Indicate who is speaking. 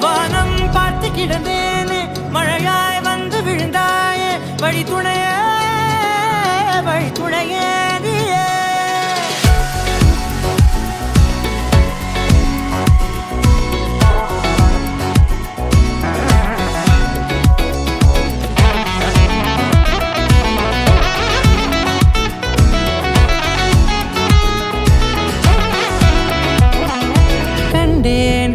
Speaker 1: வானம் பார்த்து கிடந்தேனே மழையாய் வந்து விழுந்தாயே வழி துணையே வழி துணை